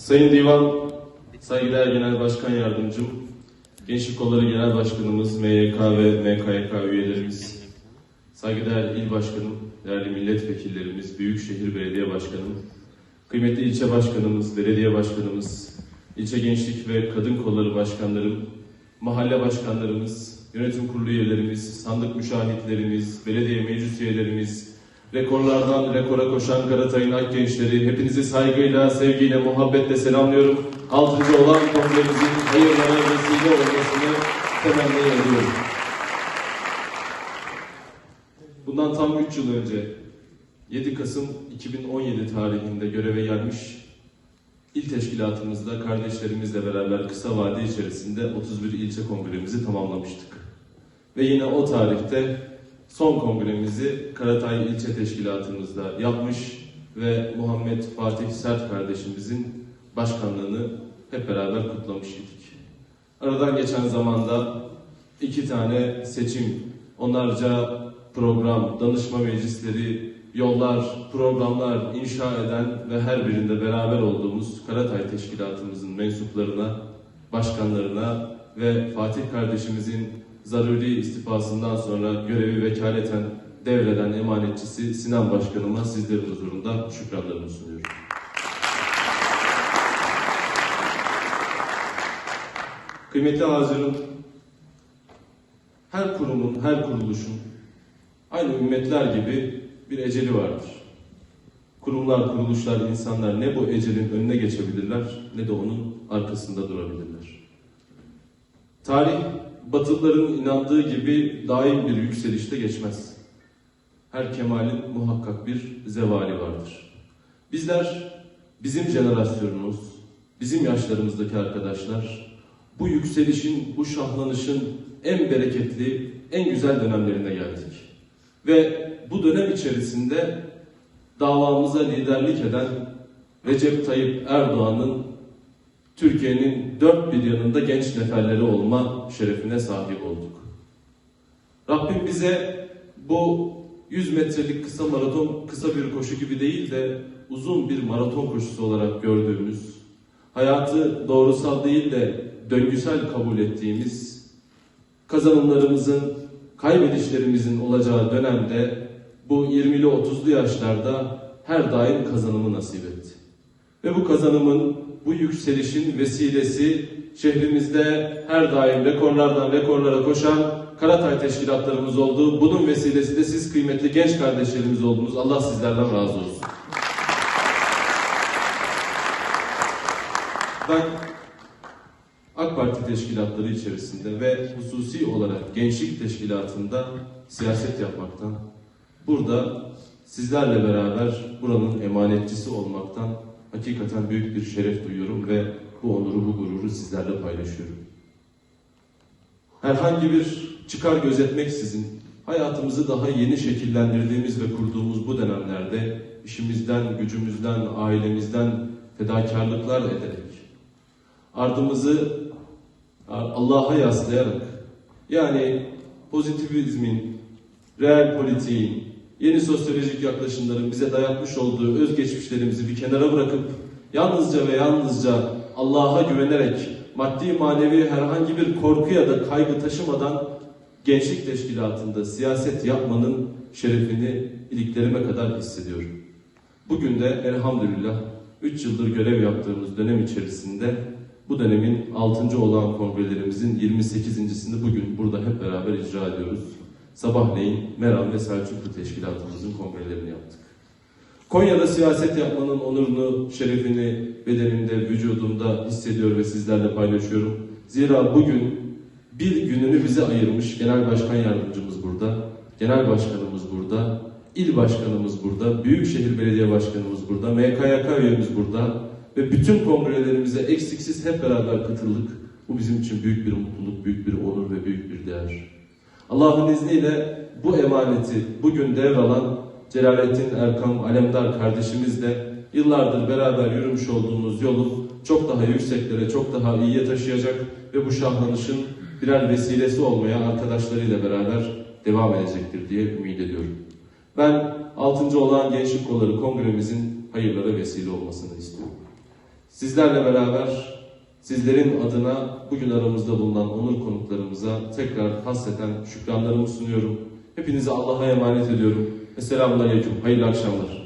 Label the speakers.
Speaker 1: Sayın Divan, saygıdeğer Genel Başkan Yardımcım, Gençlik Kolları Genel Başkanımız, MYK ve MKYK üyelerimiz, saygıdeğer İl Başkanım, değerli milletvekillerimiz, Büyükşehir Belediye Başkanım, kıymetli ilçe başkanımız, belediye başkanımız, ilçe gençlik ve kadın kolları başkanlarım, mahalle başkanlarımız, yönetim kurulu üyelerimiz, sandık müşahitlerimiz, belediye meclis üyelerimiz, rekorlardan rekora koşan Karatay'ın ak gençleri, hepinizi saygıyla, sevgiyle, muhabbetle selamlıyorum. Altıncı olan kongremizin hayırlara vesile olmasını temenni ediyorum. Bundan tam 3 yıl önce 7 Kasım 2017 tarihinde göreve gelmiş İl teşkilatımızda kardeşlerimizle beraber kısa vade içerisinde 31 ilçe kongremizi tamamlamıştık. Ve yine o tarihte son kongremizi Karatay ilçe teşkilatımızda yapmış ve Muhammed Fatih Sert kardeşimizin başkanlığını hep beraber kutlamış idik. Aradan geçen zamanda iki tane seçim, onlarca program, danışma meclisleri, yollar, programlar inşa eden ve her birinde beraber olduğumuz Karatay Teşkilatımızın mensuplarına, başkanlarına ve Fatih kardeşimizin zaruri istifasından sonra görevi vekaleten devreden emanetçisi Sinan Başkanıma sizlerin huzurunda şükranlarımı sunuyorum. Kıymetli hazırım, her kurumun, her kuruluşun aynı ümmetler gibi bir eceli vardır. Kurumlar, kuruluşlar, insanlar ne bu ecelin önüne geçebilirler ne de onun arkasında durabilirler. Tarih, Batılıların inandığı gibi daim bir yükselişte geçmez. Her kemalin muhakkak bir zevali vardır. Bizler, bizim jenerasyonumuz, bizim yaşlarımızdaki arkadaşlar, bu yükselişin, bu şahlanışın en bereketli, en güzel dönemlerine geldik. Ve bu dönem içerisinde davamıza liderlik eden Recep Tayyip Erdoğan'ın Türkiye'nin dört bir yanında genç neferleri olma şerefine sahip olduk. Rabbim bize bu 100 metrelik kısa maraton kısa bir koşu gibi değil de uzun bir maraton koşusu olarak gördüğümüz, hayatı doğrusal değil de döngüsel kabul ettiğimiz, kazanımlarımızın, kaybedişlerimizin olacağı dönemde bu 20'li 30'lu yaşlarda her daim kazanımı nasip etti. Ve bu kazanımın, bu yükselişin vesilesi şehrimizde her daim rekorlardan rekorlara koşan Karatay teşkilatlarımız oldu. Bunun vesilesi de siz kıymetli genç kardeşlerimiz oldunuz. Allah sizlerden razı olsun. Ben AK Parti teşkilatları içerisinde ve hususi olarak gençlik teşkilatında siyaset yapmaktan, burada sizlerle beraber buranın emanetçisi olmaktan hakikaten büyük bir şeref duyuyorum ve bu onuru, bu gururu sizlerle paylaşıyorum. Herhangi bir çıkar gözetmeksizin hayatımızı daha yeni şekillendirdiğimiz ve kurduğumuz bu dönemlerde işimizden, gücümüzden, ailemizden fedakarlıklar ederek ardımızı Allah'a yaslayarak yani pozitivizmin, real politiğin, yeni sosyolojik yaklaşımların bize dayatmış olduğu özgeçmişlerimizi bir kenara bırakıp yalnızca ve yalnızca Allah'a güvenerek maddi manevi herhangi bir korku ya da kaygı taşımadan gençlik teşkilatında siyaset yapmanın şerefini iliklerime kadar hissediyorum. Bugün de elhamdülillah 3 yıldır görev yaptığımız dönem içerisinde bu dönemin 6. olan kongrelerimizin 28.sini bugün burada hep beraber icra ediyoruz. Sabahleyin Meram ve Selçuklu Teşkilatımızın kongrelerini yaptık. Konya'da siyaset yapmanın onurunu, şerefini bedenimde, vücudumda hissediyor ve sizlerle paylaşıyorum. Zira bugün bir gününü bize ayırmış Genel Başkan Yardımcımız burada, Genel Başkanımız burada, İl Başkanımız burada, Büyükşehir Belediye Başkanımız burada, MKYK üyemiz burada ve bütün kongrelerimize eksiksiz hep beraber katıldık. Bu bizim için büyük bir mutluluk, büyük bir onur ve büyük bir değer. Allah'ın izniyle bu emaneti bugün devralan Celalettin Erkam Alemdar kardeşimizle yıllardır beraber yürümüş olduğumuz yolu çok daha yükseklere, çok daha iyiye taşıyacak ve bu şahlanışın birer vesilesi olmaya arkadaşlarıyla beraber devam edecektir diye ümit ediyorum. Ben 6. olan Gençlik Kolları Kongremizin hayırlara vesile olmasını istiyorum. Sizlerle beraber sizlerin adına bugün aramızda bulunan onur konuklarımıza tekrar hasreten şükranlarımı sunuyorum. Hepinizi Allah'a emanet ediyorum. Esselamun Aleyküm. Hayırlı akşamlar.